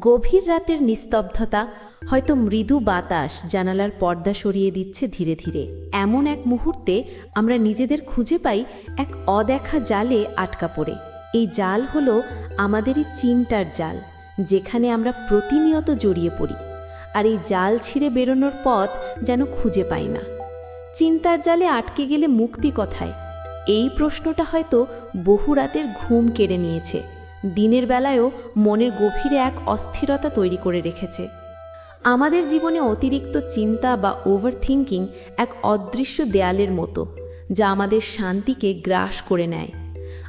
গভীর রাতের নিস্তব্ধতা হয়তো মৃদু বাতাস জানালার পর্দা সরিয়ে দিচ্ছে ধীরে ধীরে। এমন এক মুহূর্তে আমরা নিজেদের খুঁজে পাই এক অদেখা জালে আটকা পড়ে। এই জাল হলো আমাদেরই চিন্তার জাল, যেখানে আমরা প্রতিনিয়ত জড়িয়ে পড়ি। আর এই জাল ছিঁড়ে বেরোনোর পথ যেন খুঁজে পাই না। চিন্তার জালে আটকে গেলে মুক্তি কথায়? এই প্রশ্নটা হয়তো বহু রাতের ঘুম কেড়ে নিয়েছে। দিনের বেলায়ও মনের গভীরে এক অস্থিরতা তৈরি করে রেখেছে। আমাদের জীবনে অতিরিক্ত চিন্তা বা ওভার থিঙ্কিং এক অদৃশ্য দেয়ালের মতো, যা আমাদের শান্তিকে গ্রাস করে নেয়।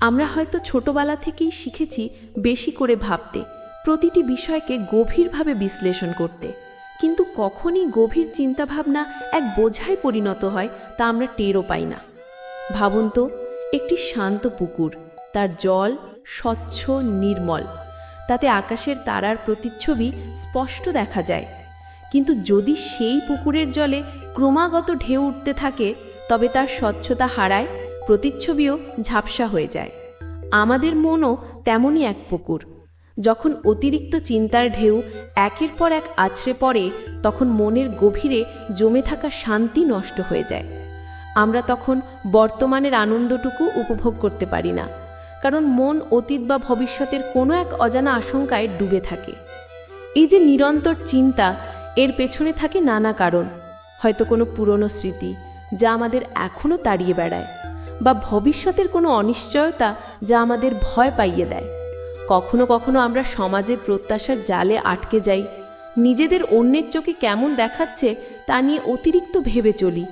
আমরা হয়তো ছোটবেলা থেকেই শিখেছি বেশি করে ভাবতে, প্রতিটি বিষয়কে গভীরভাবে বিশ্লেষণ করতে। কিন্তু কখনই গভীর চিন্তাভাবনা এক বোঝায় পরিণত হয় তা আমরা টেরও পাই না। ভাবুন তো, একটি শান্ত পুকুর, তার জল স্বচ্ছ, নির্মল। তাতে আকাশের তারার প্রতিচ্ছবি স্পষ্ট দেখা যায়। কিন্তু যদি সেই পুকুরের জলে ক্রমাগত ঢেউ উঠতে থাকে, তবে তার স্বচ্ছতা হারায়, প্রতিচ্ছবিও ঝাপসা হয়ে যায়। আমাদের মনও তেমনই এক পুকুর। যখন অতিরিক্ত চিন্তার ঢেউ একের পর এক আছড়ে পড়ে, তখন মনের গভীরে জমে থাকা শান্তি নষ্ট হয়ে যায়। আমরা তখন বর্তমানের আনন্দটুকু উপভোগ করতে পারি না। কারণ মন, অতীত বা ভবিষ্যতের কোনো এক অজানা আশঙ্কায় ডুবে থাকে। এই যে নিরন্তর চিন্তা, এর পেছনে থাকে নানা কারণ। হয়তো কোনো পুরনো স্মৃতি, যা আমাদের এখনও তাড়িয়ে বেড়ায়। বা ভবিষ্যতের কোনো অনিশ্চয়তা, যা আমাদের ভয় পাইয়ে দেয়। কখনো কখনো আমরা সমাজে প্রত্যাশার জালে আটকে যাই। নিজেদের অন্যের চোখে কেমন দেখাচ্ছে, তা নিয়ে অতিরিক্ত ভেবে চলি।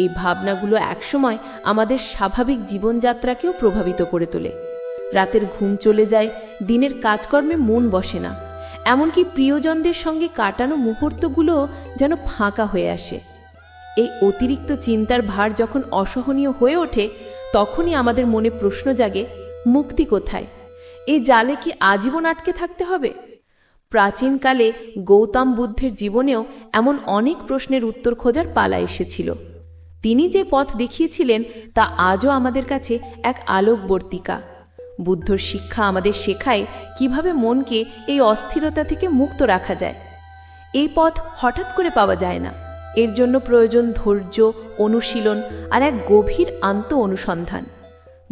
এই ভাবনাগুলো একসময় আমাদের স্বাভাবিক জীবনযাত্রাকেও প্রভাবিত করে তোলে। রাতের ঘুম চলে যায়, দিনের কাজকর্মে মন বসে না। এমনকি প্রিয়জনদের সঙ্গে কাটানো মুহূর্তগুলো যেন ফাঁকা হয়ে আসে। এই অতিরিক্ত চিন্তার ভার যখন অসহনীয় হয়ে ওঠে, তখনই আমাদের মনে প্রশ্ন জাগে, মুক্তি কোথায়? এই জালে কি আজীবন আটকে থাকতে হবে? প্রাচীনকালে গৌতম বুদ্ধের জীবনেও এমন অনেক প্রশ্নের উত্তর খোঁজার পালা এসেছিল। তিনি যে পথ দেখিয়েছিলেন তা আজও আমাদের কাছে এক আলোকবর্তিকা। বুদ্ধর শিক্ষা আমাদের শেখায় কীভাবে মনকে এই অস্থিরতা থেকে মুক্ত রাখা যায়। এই পথ হঠাৎ করে পাওয়া যায় না। এর জন্য প্রয়োজন ধৈর্য, অনুশীলন আর এক গভীর আন্ত অনুসন্ধান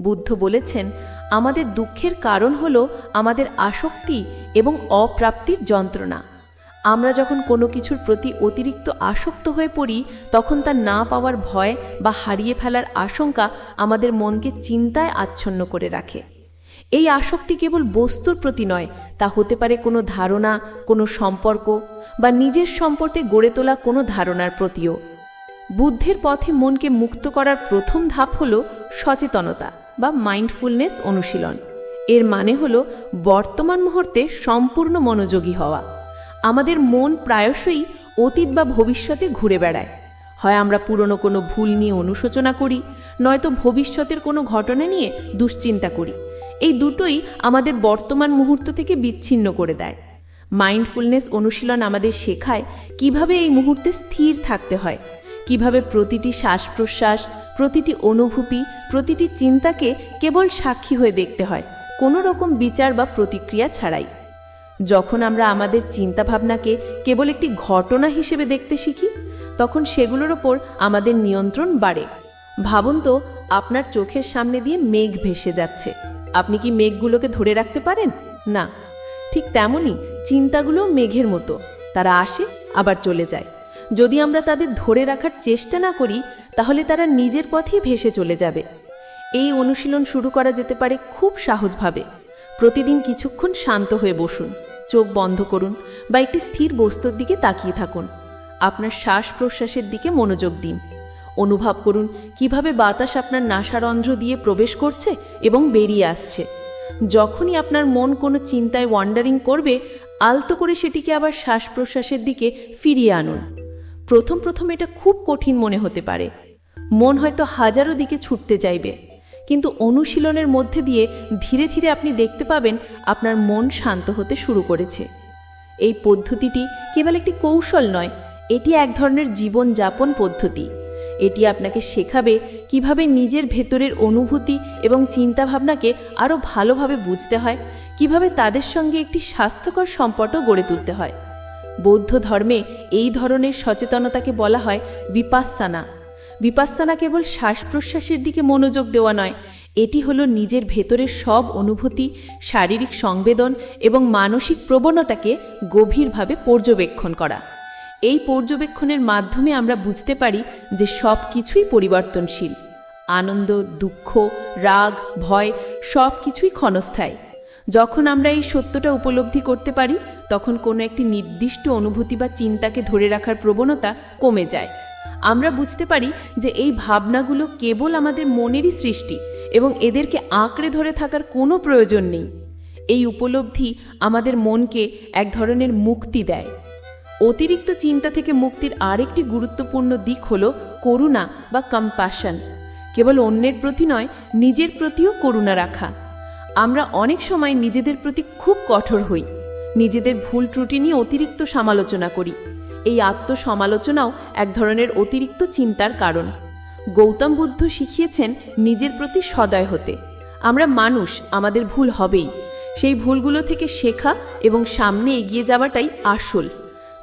বুদ্ধ বলেছেন, আমাদের দুঃখের কারণ হল আমাদের আসক্তি এবং অপ্রাপ্তির যন্ত্রণা। আমরা যখন কোনো কিছুর প্রতি অতিরিক্ত আসক্ত হয়ে পড়ি, তখন তা না পাওয়ার ভয় বা হারিয়ে ফেলার আশঙ্কা আমাদের মনকে চিন্তায় আচ্ছন্ন করে রাখে। এই আসক্তি কেবল বস্তুর প্রতি নয়, তা হতে পারে কোনো ধারণা, কোনো সম্পর্ক বা নিজের সম্পর্কে গড়ে তোলা কোনো ধারণার প্রতিও। বুদ্ধের পথে মনকে মুক্ত করার প্রথম ধাপ হল সচেতনতা বা মাইন্ডফুলনেস অনুশীলন। এর মানে হল বর্তমান মুহূর্তে সম্পূর্ণ মনোযোগী হওয়া। আমাদের মন প্রায়শই অতীত বা ভবিষ্যতে ঘুরে বেড়ায়। হয় আমরা পুরনো কোনো ভুল নিয়ে অনুশোচনা করি, নয়তো ভবিষ্যতের কোনো ঘটনা নিয়ে দুশ্চিন্তা করি। এই দুটোই আমাদের বর্তমান মুহূর্ত থেকে বিচ্ছিন্ন করে দেয়। মাইন্ডফুলনেস অনুশীলন আমাদের শেখায় কীভাবে এই মুহূর্তে স্থির থাকতে হয়, কীভাবে প্রতিটি শ্বাস প্রশ্বাস প্রতিটি অনুভূতি, প্রতিটি চিন্তাকে কেবল সাক্ষী হয়ে দেখতে হয়, কোনো রকম বিচার বা প্রতিক্রিয়া ছাড়াই। যখন আমরা আমাদের চিন্তাভাবনাকে কেবল একটি ঘটনা হিসেবে দেখতে শিখি, তখন সেগুলোর ওপর আমাদের নিয়ন্ত্রণ বাড়ে। ভাবুন তো, আপনার চোখের সামনে দিয়ে মেঘ ভেসে যাচ্ছে। আপনি কি মেঘগুলোকে ধরে রাখতে পারেন? না। ঠিক তেমনই চিন্তাগুলো মেঘের মতো। তারা আসে, আবার চলে যায়। যদি আমরা তাদের ধরে রাখার চেষ্টা না করি, তাহলে তারা নিজের পথেই ভেসে চলে যাবে। এই অনুশীলন শুরু করা যেতে পারে খুব সহজভাবে। প্রতিদিন কিছুক্ষণ শান্ত হয়ে বসুন। চোখ বন্ধ করুন বা একটি স্থির বস্তুর দিকে তাকিয়ে থাকুন। আপনার শ্বাস প্রশ্বাসের দিকে মনোযোগ দিন। অনুভব করুন কীভাবে বাতাস আপনার নাসারন্ধ্র দিয়ে প্রবেশ করছে এবং বেরিয়ে আসছে। যখনই আপনার মন কোনো চিন্তায় ওয়ান্ডারিং করবে, আলতো করে সেটিকে আবার শ্বাস প্রশ্বাসের দিকে ফিরিয়ে আনুন। প্রথম প্রথম এটা খুব কঠিন মনে হতে পারে। মন হয়তো হাজারো দিকে ছুটতে চাইবে। কিন্তু অনুশীলনের মধ্যে দিয়ে ধীরে ধীরে আপনি দেখতে পাবেন আপনার মন শান্ত হতে শুরু করেছে। এই পদ্ধতিটি কেবল একটি কৌশল নয়, এটি এক ধরনের জীবনযাপন পদ্ধতি। এটি আপনাকে শেখাবে কীভাবে নিজের ভেতরের অনুভূতি এবং চিন্তাভাবনাকে আরও ভালোভাবে বুঝতে হয়, কীভাবে তাদের সঙ্গে একটি স্বাস্থ্যকর সম্পর্ক গড়ে তুলতে হয়। বৌদ্ধ ধর্মে এই ধরনের সচেতনতাকে বলা হয় বিপাসসানা বিপাসসানা কেবল শ্বাস প্রশ্বাসের দিকে মনোযোগ দেওয়া নয়, এটি হলো নিজের ভেতরের সব অনুভূতি, শারীরিক সংবেদন এবং মানসিক প্রবণতাকে গভীরভাবে পর্যবেক্ষণ করা। এই পর্যবেক্ষণের মাধ্যমে আমরা বুঝতে পারি যে সব কিছুই পরিবর্তনশীল। আনন্দ, দুঃখ, রাগ, ভয় সব কিছুই ক্ষণস্থায়ী। যখন আমরা এই সত্যটা উপলব্ধি করতে পারি, তখন কোনো একটি নির্দিষ্ট অনুভূতি বা চিন্তাকে ধরে রাখার প্রবণতা কমে যায়। আমরা বুঝতে পারি যে এই ভাবনাগুলো কেবল আমাদের মনেরই সৃষ্টি এবং এদেরকে আঁকড়ে ধরে থাকার কোনো প্রয়োজন নেই। এই উপলব্ধি আমাদের মনকে এক ধরনের মুক্তি দেয়। অতিরিক্ত চিন্তা থেকে মুক্তির আরেকটি গুরুত্বপূর্ণ দিক হল করুণা বা কম্প্যাশন কেবল অন্যের প্রতি নয়, নিজের প্রতিও করুণা রাখা। আমরা অনেক সময় নিজেদের প্রতি খুব কঠোর হই। নিজেদের ভুল ত্রুটি নিয়ে অতিরিক্ত সমালোচনা করি। এই আত্মসমালোচনাও এক ধরনের অতিরিক্ত চিন্তার কারণ। গৌতম বুদ্ধ শিখিয়েছেন নিজের প্রতি সদয় হতে। আমরা মানুষ, আমাদের ভুল হবেই। সেই ভুলগুলো থেকে শেখা এবং সামনে এগিয়ে যাওয়াটাই আসল।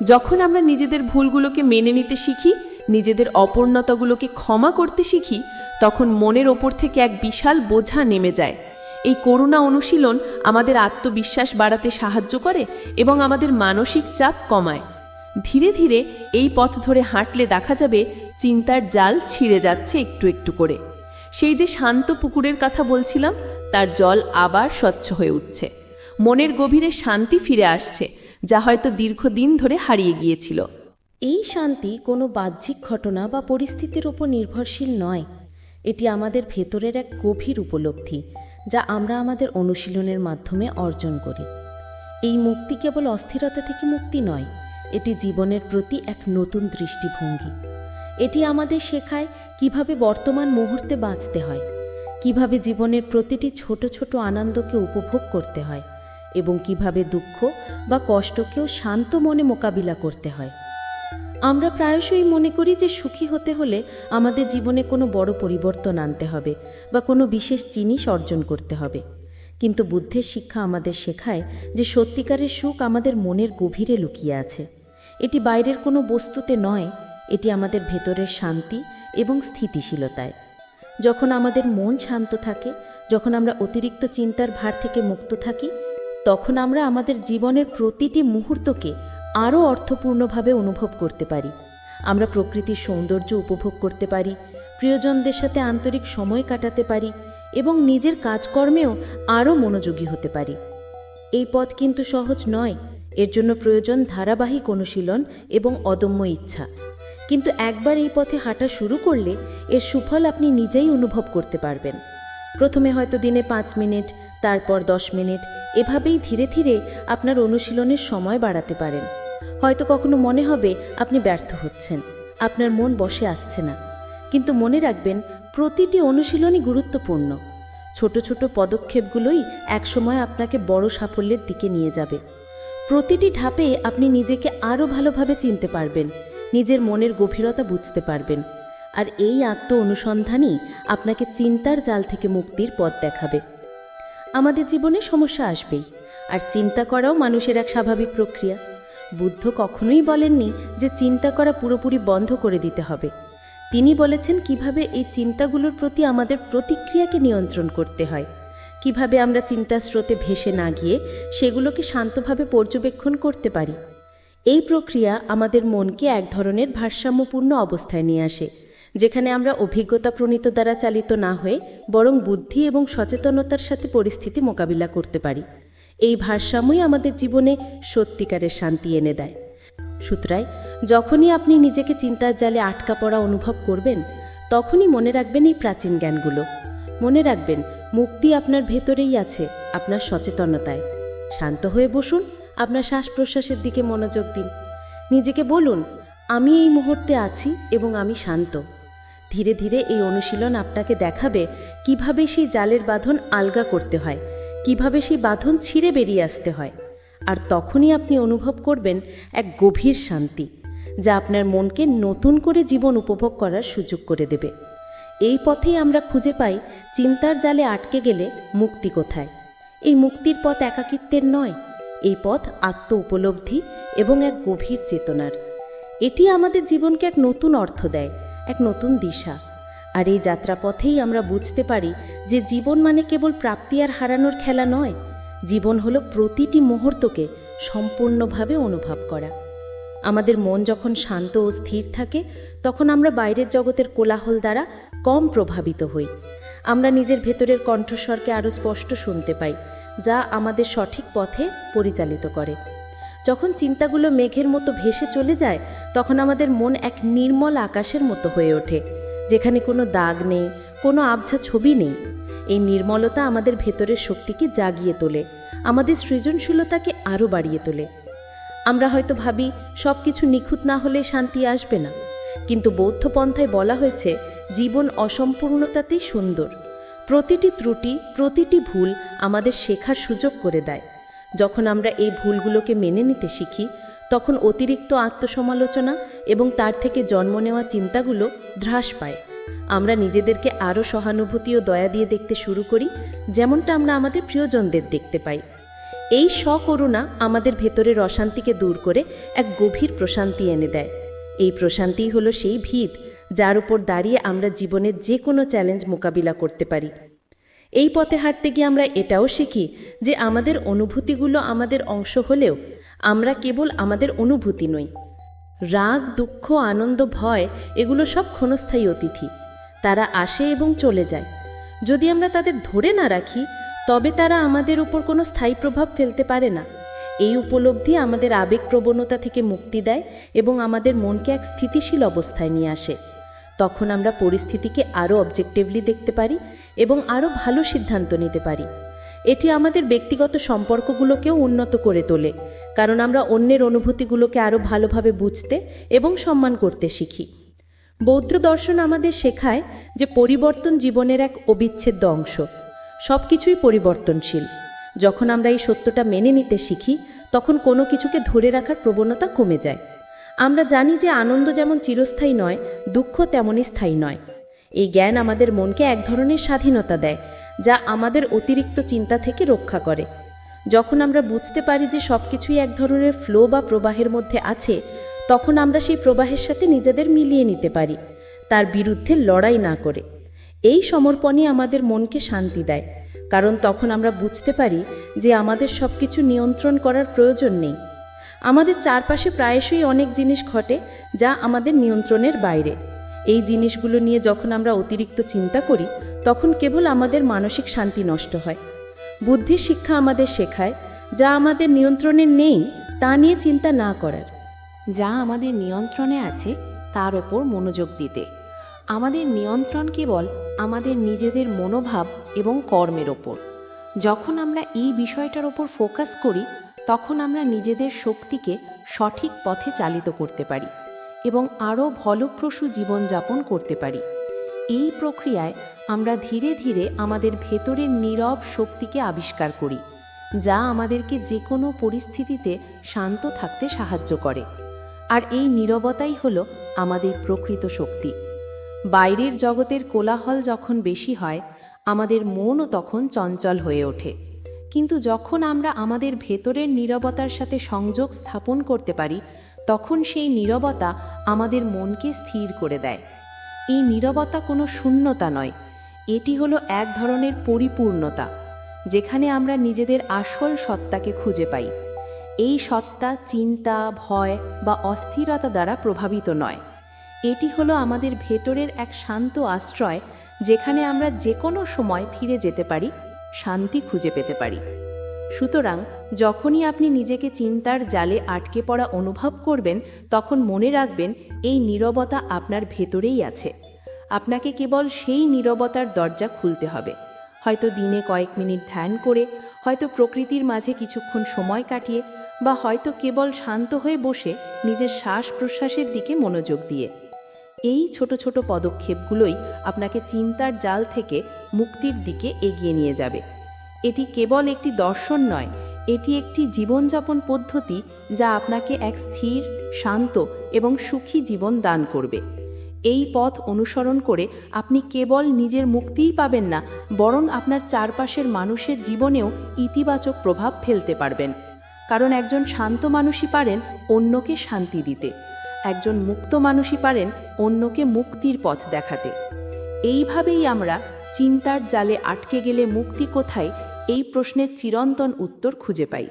যখন আমরা নিজেদের ভুলগুলোকে মেনে নিতে শিখি, নিজেদের অপূর্ণতাগুলোকে ক্ষমা করতে শিখি, তখন মনের ওপর থেকে এক বিশাল বোঝা নেমে যায়। এই করুণা অনুশীলন আমাদের আত্মবিশ্বাস বাড়াতে সাহায্য করে এবং আমাদের মানসিক চাপ কমায়। ধীরে ধীরে এই পথ ধরে হাঁটলে দেখা যাবে চিন্তার জাল ছিঁড়ে যাচ্ছে একটু একটু করে। সেই যে শান্ত পুকুরের কথা বলছিলাম, তার জল আবার স্বচ্ছ হয়ে উঠছে। মনের গভীরে শান্তি ফিরে আসছে, যা হয়তো দীর্ঘদিন ধরে হারিয়ে গিয়েছিল। এই শান্তি কোনো বাহ্যিক ঘটনা বা পরিস্থিতির উপর নির্ভরশীল নয়। এটি আমাদের ভেতরের এক গভীর উপলব্ধি, যা আমরা আমাদের অনুশীলনের মাধ্যমে অর্জন করি। এই মুক্তি কেবল অস্থিরতা থেকে মুক্তি নয় এটি জীবনের প্রতি এক নতুন দৃষ্টিভঙ্গি। এটি আমাদের শেখায় কীভাবে বর্তমান মুহূর্তে বাঁচতে হয়, কীভাবে জীবনের প্রতিটি ছোট ছোট আনন্দকে উপভোগ করতে হয় এবং কীভাবে দুঃখ বা কষ্টকেও শান্ত মনে মোকাবিলা করতে হয়। আমরা প্রায়শই মনে করি যে সুখী হতে হলে আমাদের জীবনে কোনো বড় পরিবর্তন আনতে হবে বা কোনো বিশেষ জিনিস অর্জন করতে হবে। কিন্তু বুদ্ধের শিক্ষা আমাদের শেখায় যে সত্যিকারের সুখ আমাদের মনের গভীরে লুকিয়ে আছে। এটি বাইরের কোনো বস্তুতে নয়, এটি আমাদের ভেতরের শান্তি এবং স্থিতিশীলতায়। যখন আমাদের মন শান্ত থাকে, যখন আমরা অতিরিক্ত চিন্তার ভার থেকে মুক্ত থাকি, তখন আমরা আমাদের জীবনের প্রতিটি মুহূর্তকে আরও অর্থপূর্ণভাবে অনুভব করতে পারি। আমরা প্রকৃতির সৌন্দর্য উপভোগ করতে পারি, প্রিয়জনদের সাথে আন্তরিক সময় কাটাতে পারি এবং নিজের কাজকর্মেও আরও মনোযোগী হতে পারি। এই পথ কিন্তু সহজ নয়। এর জন্য প্রয়োজন ধারাবাহিক অনুশীলন এবং অদম্য ইচ্ছা। কিন্তু একবার এই পথে হাঁটা শুরু করলে এর সুফল আপনি নিজেই অনুভব করতে পারবেন। প্রথমে হয়তো দিনে পাঁচ মিনিট, তারপর দশ মিনিট, এভাবেই ধীরে ধীরে আপনার অনুশীলনের সময় বাড়াতে পারেন। হয়তো কখনো মনে হবে আপনি ব্যর্থ হচ্ছেন, আপনার মন বসে আসছে না। কিন্তু মনে রাখবেন প্রতিটি অনুশীলনই গুরুত্বপূর্ণ। ছোট ছোট পদক্ষেপগুলোই একসময় আপনাকে বড় সাফল্যের দিকে নিয়ে যাবে। প্রতিটি ধাপে আপনি নিজেকে আরও ভালোভাবে চিনতে পারবেন, নিজের মনের গভীরতা বুঝতে পারবেন, আর এই আত্ম অনুসন্ধানই আপনাকে চিন্তার জাল থেকে মুক্তির পথ দেখাবে। আমাদের জীবনে সমস্যা আসবেই, আর চিন্তা করাও মানুষের এক স্বাভাবিক প্রক্রিয়া। বুদ্ধ কখনোই বলেননি যে চিন্তা করা পুরোপুরি বন্ধ করে দিতে হবে। তিনি বলেছেন কীভাবে এই চিন্তাগুলোর প্রতি আমাদের প্রতিক্রিয়াকে নিয়ন্ত্রণ করতে হয়, কীভাবে আমরা চিন্তার স্রোতে ভেসে না গিয়ে সেগুলোকে শান্তভাবে পর্যবেক্ষণ করতে পারি। এই প্রক্রিয়া আমাদের মনকে এক ধরনের ভারসাম্যপূর্ণ অবস্থায় নিয়ে আসে, যেখানে আমরা অভিজ্ঞতা প্রণীত দ্বারা চালিত না হয়ে বরং বুদ্ধি এবং সচেতনতার সাথে পরিস্থিতি মোকাবিলা করতে পারি। এই ভারসাম্যই আমাদের জীবনে সত্যিকারের শান্তি এনে দেয়। সুতরায়, যখনই আপনি নিজেকে চিন্তার জালে আটকা পড়া অনুভব করবেন, তখনই মনে রাখবেন এই প্রাচীন জ্ঞানগুলো। মনে রাখবেন, মুক্তি আপনার ভেতরেই আছে, আপনার সচেতনতায়। শান্ত হয়ে বসুন, আপনার শ্বাস প্রশ্বাসের দিকে মনোযোগ দিন। নিজেকে বলুন, আমি এই মুহূর্তে আছি এবং আমি শান্ত। ধীরে ধীরে এই অনুশীলন আপনাকে দেখাবে কীভাবে সেই জালের বাঁধন আলগা করতে হয়, কীভাবে সেই বাঁধন ছিঁড়ে বেরিয়ে আসতে হয়। আর তখনই আপনি অনুভব করবেন এক গভীর শান্তি, যা আপনার মনকে নতুন করে জীবন উপভোগ করার সুযোগ করে দেবে। এই পথেই আমরা খুঁজে পাই চিন্তার জালে আটকে গেলে মুক্তি কোথায়। এই মুক্তির পথ একাকিত্বের নয়, এই পথ আত্ম উপলব্ধি এবং এক গভীর চেতনার। এটি আমাদের জীবনকে এক নতুন অর্থ দেয়, এক নতুন দিশা। আর এই যাত্রাপথেই আমরা বুঝতে পারি যে জীবন মানে কেবল প্রাপ্তি আর হারানোর খেলা নয় জীবন হলো প্রতিটি মুহূর্তকে সম্পূর্ণভাবে অনুভব করা। আমাদের মন যখন শান্ত ও স্থির থাকে, তখন আমরা বাইরের জগতের কোলাহল দ্বারা কম প্রভাবিত হই। আমরা নিজের ভেতরের কণ্ঠস্বরকে আরও স্পষ্ট শুনতে পাই, যা আমাদের সঠিক পথে পরিচালিত করে। যখন চিন্তাগুলো মেঘের মতো ভেসে চলে যায়, তখন আমাদের মন এক নির্মল আকাশের মতো হয়ে ওঠে, যেখানে কোনো দাগ নেই, কোনো আবছা ছবি নেই। এই নির্মলতা আমাদের ভেতরের শক্তিকে জাগিয়ে তোলে, আমাদের সৃজনশীলতাকে আরও বাড়িয়ে তোলে। আমরা হয়তো ভাবি সব কিছু নিখুঁত না হলে শান্তি আসবে না। কিন্তু বৌদ্ধ পন্থায় বলা হয়েছে, জীবন অসম্পূর্ণতাতেই সুন্দর। প্রতিটি ত্রুটি, প্রতিটি ভুল আমাদের শেখার সুযোগ করে দেয়। যখন আমরা এই ভুলগুলোকে মেনে নিতে শিখি, তখন অতিরিক্ত আত্মসমালোচনা এবং তার থেকে জন্ম নেওয়া চিন্তাগুলো হ্রাস পায়। আমরা নিজেদেরকে আরও সহানুভূতি ও দয়া দিয়ে দেখতে শুরু করি, যেমনটা আমরা আমাদের প্রিয়জনদের দেখতে পাই। এই স্বকরুণা আমাদের ভেতরের অশান্তিকে দূর করে এক গভীর প্রশান্তি এনে দেয়। এই প্রশান্তিই হলো সেই ভিত যার উপর দাঁড়িয়ে আমরা জীবনের যে কোনো চ্যালেঞ্জ মোকাবিলা করতে পারি। এই পথে হাঁটতে গিয়ে আমরা এটাও শিখি যে আমাদের অনুভূতিগুলো আমাদের অংশ হলেও আমরা কেবল আমাদের অনুভূতি নই রাগ, দুঃখ, আনন্দ, ভয়, এগুলো সব ক্ষণস্থায়ী অতিথি। তারা আসে এবং চলে যায়। যদি আমরা তাদের ধরে না রাখি, তবে তারা আমাদের উপর কোনো স্থায়ী প্রভাব ফেলতে পারে না। এই উপলব্ধি আমাদের আবেগ প্রবণতা থেকে মুক্তি দেয় এবং আমাদের মনকে এক স্থিতিশীল অবস্থায় নিয়ে আসে। তখন আমরা পরিস্থিতিকে আরও অবজেক্টিভলি দেখতে পারি এবং আরও ভালো সিদ্ধান্ত নিতে পারি। এটি আমাদের ব্যক্তিগত সম্পর্কগুলোকেও উন্নত করে তোলে। কারণ আমরা অন্যের অনুভূতিগুলোকে আরও ভালোভাবে বুঝতে এবং সম্মান করতে শিখি। বৌদ্ধ দর্শন আমাদের শেখায় যে পরিবর্তন জীবনের এক অবিচ্ছেদ্য অংশ। সব কিছুই পরিবর্তনশীল। যখন আমরা এই সত্যটা মেনে নিতে শিখি, তখন কোনো কিছুকে ধরে রাখার প্রবণতা কমে যায়। আমরা জানি যে আনন্দ যেমন চিরস্থায়ী নয়, দুঃখ তেমনই স্থায়ী নয়। এই জ্ঞান আমাদের মনকে এক ধরনের স্বাধীনতা দেয়, যা আমাদের অতিরিক্ত চিন্তা থেকে রক্ষা করে। যখন আমরা বুঝতে পারি যে সব কিছুই এক ধরনের ফ্লো বা প্রবাহের মধ্যে আছে, তখন আমরা সেই প্রবাহের সাথে নিজেদের মিলিয়ে নিতে পারি, তার বিরুদ্ধে লড়াই না করে। এই সমর্পণই আমাদের মনকে শান্তি দেয়, কারণ তখন আমরা বুঝতে পারি যে আমাদের সব কিছু নিয়ন্ত্রণ করার প্রয়োজন নেই। আমাদের চারপাশে প্রায়শই অনেক জিনিস ঘটে যা আমাদের নিয়ন্ত্রণের বাইরে। এই জিনিসগুলো নিয়ে যখন আমরা অতিরিক্ত চিন্তা করি, তখন কেবল আমাদের মানসিক শান্তি নষ্ট হয়। বুদ্ধির শিক্ষা আমাদের শেখায়, যা আমাদের নিয়ন্ত্রণে নেই, তা নিয়ে চিন্তা না করার। যা আমাদের নিয়ন্ত্রণে আছে, তার ওপর মনোযোগ দিতে। আমাদের নিয়ন্ত্রণ কেবল আমাদের নিজেদের মনোভাব এবং কর্মের ওপর। যখন আমরা এই বিষয়টার ওপর ফোকাস করি, তখন আমরা নিজেদের শক্তিকে সঠিক পথে চালিত করতে পারি এবং আরও ফলপ্রসূ জীবনযাপন করতে পারি। এই প্রক্রিয়ায় আমরা ধীরে ধীরে আমাদের ভেতরের নীরব শক্তিকে আবিষ্কার করি, যা আমাদেরকে যে কোনো পরিস্থিতিতে শান্ত থাকতে সাহায্য করে। আর এই নীরবতাই হলো আমাদের প্রকৃত শক্তি। বাইরের জগতের কোলাহল যখন বেশি হয়, আমাদের মনও তখন চঞ্চল হয়ে ওঠে। কিন্তু যখন আমরা আমাদের ভেতরের নীরবতার সাথে সংযোগ স্থাপন করতে পারি, তখন সেই নীরবতা আমাদের মনকে স্থির করে দেয়। এই নীরবতা কোনো শূন্যতা নয়। এটি হলো এক ধরনের পরিপূর্ণতা, যেখানে আমরা নিজেদের আসল সত্তাকে খুঁজে পাই। এই সত্তা চিন্তা, ভয় বা অস্থিরতা দ্বারা প্রভাবিত নয়। এটি হলো আমাদের ভেতরের এক শান্ত আশ্রয়, যেখানে আমরা যে কোনো সময় ফিরে যেতে পারি, শান্তি খুঁজে পেতে পারি। সুতরাং যখনই আপনি নিজেকে চিন্তার জালে আটকে পড়া অনুভব করবেন, তখন মনে রাখবেন এই নীরবতা আপনার ভেতরেই আছে। আপনাকে কেবল সেই নীরবতার দরজা খুলতে হবে। হয়তো দিনে কয়েক মিনিট ধ্যান করে, হয়তো প্রকৃতির মাঝে কিছুক্ষণ সময় কাটিয়ে, বা হয়তো কেবল শান্ত হয়ে বসে নিজের শ্বাস প্রশ্বাসের দিকে মনোযোগ দিয়ে। এই ছোট ছোট পদক্ষেপগুলোই আপনাকে চিন্তার জাল থেকে মুক্তির দিকে এগিয়ে নিয়ে যাবে। এটি কেবল একটি দর্শন নয়, এটি একটি জীবনযাপন পদ্ধতি যা আপনাকে এক স্থির, শান্ত এবং সুখী জীবন দান করবে। এই পথ অনুসরণ করে আপনি কেবল নিজের মুক্তিই পাবেন না, বরং আপনার চারপাশের মানুষের জীবনেও ইতিবাচক প্রভাব ফেলতে পারবেন। কারণ একজন শান্ত মানুষই পারেন অন্যকে শান্তি দিতে, একজন মুক্ত মানুষই পারেন অন্যকে মুক্তির পথ দেখাতে। এইভাবেই আমরা চিন্তার জালে আটকে গেলে মুক্তি কোথায়? এই প্রশ্নের চিরন্তন উত্তর খুঁজে পাই।